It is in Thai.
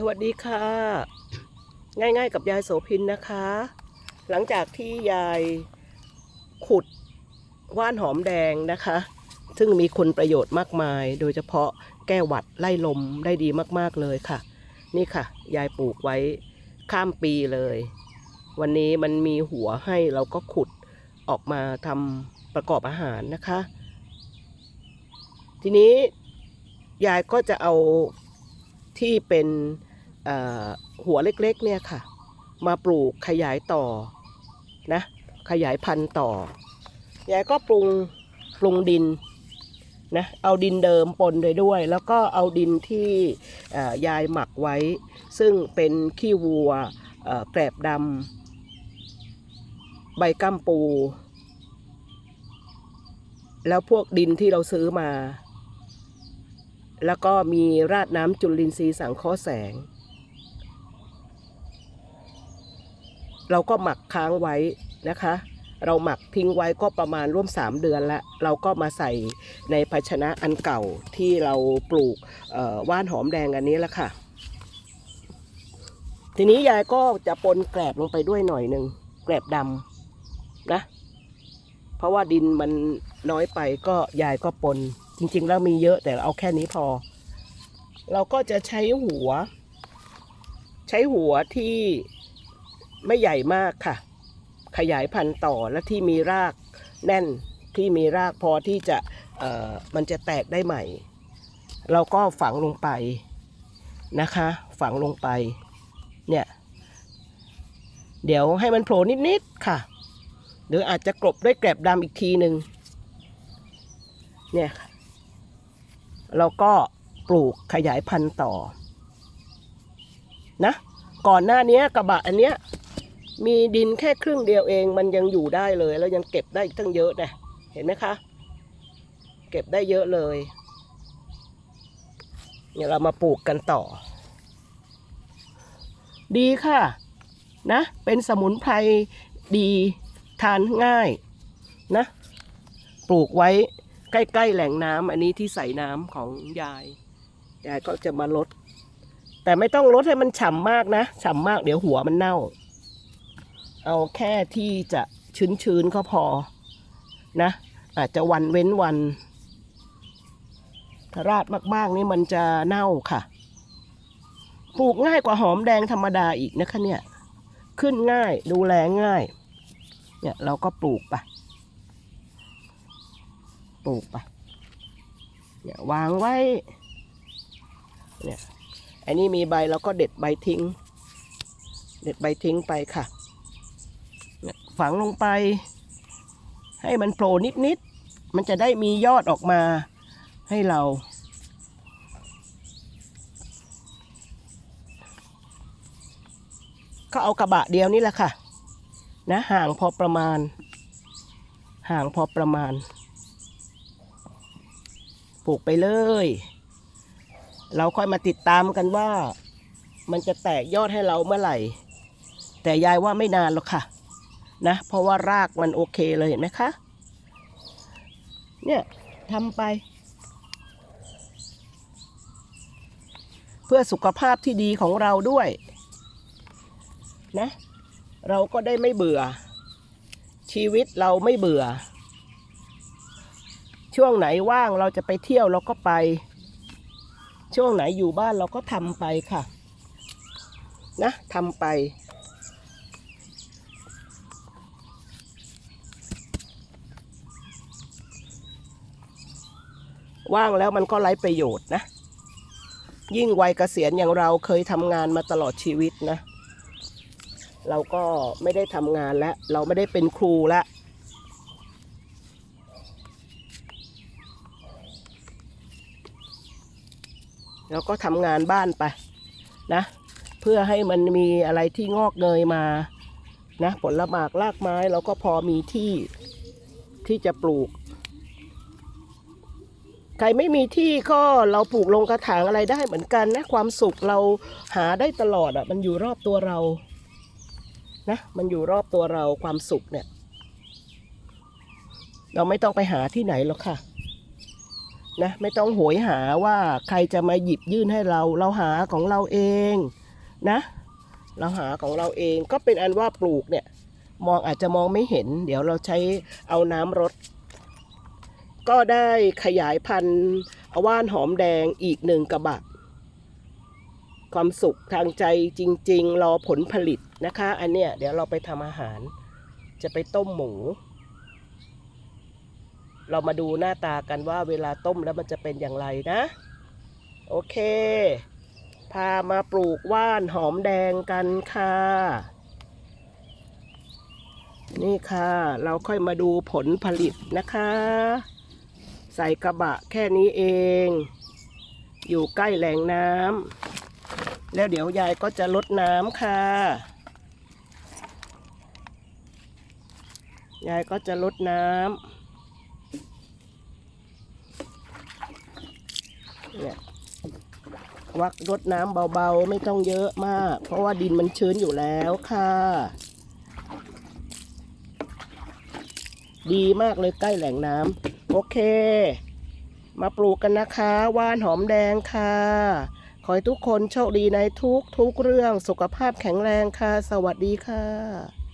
สวัสดีค่ะ ง่ายๆกับยายโสพินนะคะ หลังจากที่ยายขุดว่านหอมแดงนะคะ ซึ่งมีคุณประโยชน์มากมาย โดยเฉพาะแก้หวัดไล่ลมได้ดีมากๆเลยค่ะ นี่ค่ะ ยายปลูกไว้ข้ามปีเลย วันนี้มันมีหัวให้เราก็ขุดออกมาทำประกอบอาหารนะคะ ทีนี้ยายก็จะเอาที่เป็น หัวเล็กๆเนี่ยค่ะ มาปลูกขยายต่อนะขยายพันธุ์ต่อยายก็ปรุงปรุงดินนะเอาดินเดิมปนไปด้วย แล้วก็เอาดินที่ยายหมักไว้ ซึ่งเป็นขี้วัวแกลบดำใบกัมปู แล้วพวกดินที่เราซื้อมา แล้วก็มีราดน้ำจุลินทรีย์สังเคราะห์แสง เราก็หมักค้างไว้นะคะ เราหมักทิ้งไว้ก็ประมาณร่วม 3 เดือนแล้วเราก็มาใส่ในภาชนะอันเก่าที่เราปลูกว่านหอมแดงอันนี้แล้วค่ะ ทีนี้ยายก็จะปนแกลบลงไปด้วยหน่อยหนึ่งแกลบดำนะเพราะว่าดินมันน้อยไปก็ยายก็ปน จริง ๆ แล้วมีเยอะแต่เอาแค่นี้พอ เราก็จะใช้หัว ใช้หัวที่ ไม่ใหญ่มากค่ะ ขยายพันธุ์ต่อและที่มีรากแน่นที่มีรากพอที่จะมันจะแตกได้ใหม่ เราก็ฝังลงไปนะคะ ฝังลงไปเนี่ยเดี๋ยวให้มันโผล่นิดๆค่ะ หรืออาจจะกลบด้วยแกลบดำอีกทีหนึ่งเนี่ยค่ะเราก็ปลูกขยายพันธุ์ต่อนะก่อนหน้านี้กระบะอันเนี้ย มีดินแค่ครึ่งเดียวเองมันยังอยู่ได้เลย แล้วยังเก็บได้อีกตั้งเยอะนะเห็นไหมคะ เก็บได้เยอะเลยเนี่ยเรามาปลูกกันต่อ ดีค่ะนะ เป็นสมุนไพรดีทานง่ายนะ ปลูกไว้ใกล้ ๆ แหล่งน้ำอันนี้ที่ใส่น้ำของยายยายก็จะมาลด แต่ไม่ต้องลดให้มันฉ่ำมากนะฉ่ำมากเดี๋ยวหัวมันเน่า เอาแค่ที่จะชื้นๆก็พอนะ อาจจะวันเว้นวัน ถ้าราดมากๆนี่มันจะเน่าค่ะ ปลูกง่ายกว่าหอมแดงธรรมดาอีกนะคะเนี่ย ขึ้นง่ายดูแลง่าย เนี่ยเราก็ปลูกไปปลูกไปเนี่ยวางไว้ เนี่ยอันนี้มีใบเราก็เด็ดใบทิ้ง เด็ดใบทิ้งไปค่ะ ฝังลงไป ให้มันโผล่นิดๆ มันจะได้มียอดออกมาให้เรา ก็เอากระบะเดียวนี่แหละค่ะ นะห่างพอประมาณ ห่างพอประมาณ ปลูกไปเลย เราค่อยมาติดตามกันว่า มันจะแตกยอดให้เราเมื่อไหร่ แต่ยายว่าไม่นานหรอกค่ะ นะ เพราะว่ารากมันโอเคเลยเห็นไหมคะ เนี่ยทำไป เพื่อสุขภาพที่ดีของเราด้วยนะ เราก็ได้ไม่เบื่อ ชีวิตเราไม่เบื่อ ช่วงไหนว่างเราจะไปเที่ยวเราก็ไป ช่วงไหนอยู่บ้านเราก็ทำไปค่ะ นะทำไป ว่างแล้วมันก็ไร้ประโยชน์นะ ยิ่งวัยเกษียณอย่างเราเคยทำงานมาตลอดชีวิตนะ เราก็ไม่ได้ทำงานแล้ว เราไม่ได้เป็นครูแล้วเราก็ทำงานบ้านไปนะ เพื่อให้มันมีอะไรที่งอกเงยมานะผลหมากรากไม้เราก็พอมีที่ที่จะปลูก ใครไม่มีที่ก็เราปลูกลงกระถางอะไรได้เหมือนกันนะความสุขเราหาได้ตลอดอะ่ะ มันอยู่รอบตัวเรานะมันอยู่รอบตัวเราความสุขเนี่ย เราไม่ต้องไปหาที่ไหนหรอกค่ะนะไม่ต้องโหยหาว่าใครจะมาหยิบยื่นให้เรา เราหาของเราเองนะ เราหาของเราเองก็เป็นอันว่าปลูกเนี่ย มองอาจจะมองไม่เห็น เดี๋ยวเราใช้เอาน้ำรด ก็ได้ขยายพันธุ์ว่านหอมแดงอีกหนึ่งกระบะ ความสุขทางใจจริง ๆ รอผลผลิตนะคะ อันเนี้ยเดี๋ยวเราไปทำอาหาร จะไปต้มหมู เรามาดูหน้าตากันว่าเวลาต้มแล้วมันจะเป็นอย่างไรนะ โอเค พามาปลูกว่านหอมแดงกันค่ะนี่ค่ะ เราค่อยมาดูผลผลิตนะคะ ใส่กระบะแค่นี้เอง อยู่ใกล้แหล่งน้ำแล้วเดี๋ยวยายก็จะลดน้ำค่ะ ยายก็จะลดน้ำเนี่ยวักรดน้ำเบาๆ ไม่ต้องเยอะมาก เพราะว่าดินมันชื้นอยู่แล้วค่ะ ดีมากเลยใกล้แหล่งน้ำ โอเค มาปลูกกันนะคะว่านหอมแดงค่ะ ขอให้ทุกคนโชคดีในทุกทุกๆเรื่องสุขภาพแข็งแรงค่ะ สวัสดีค่ะ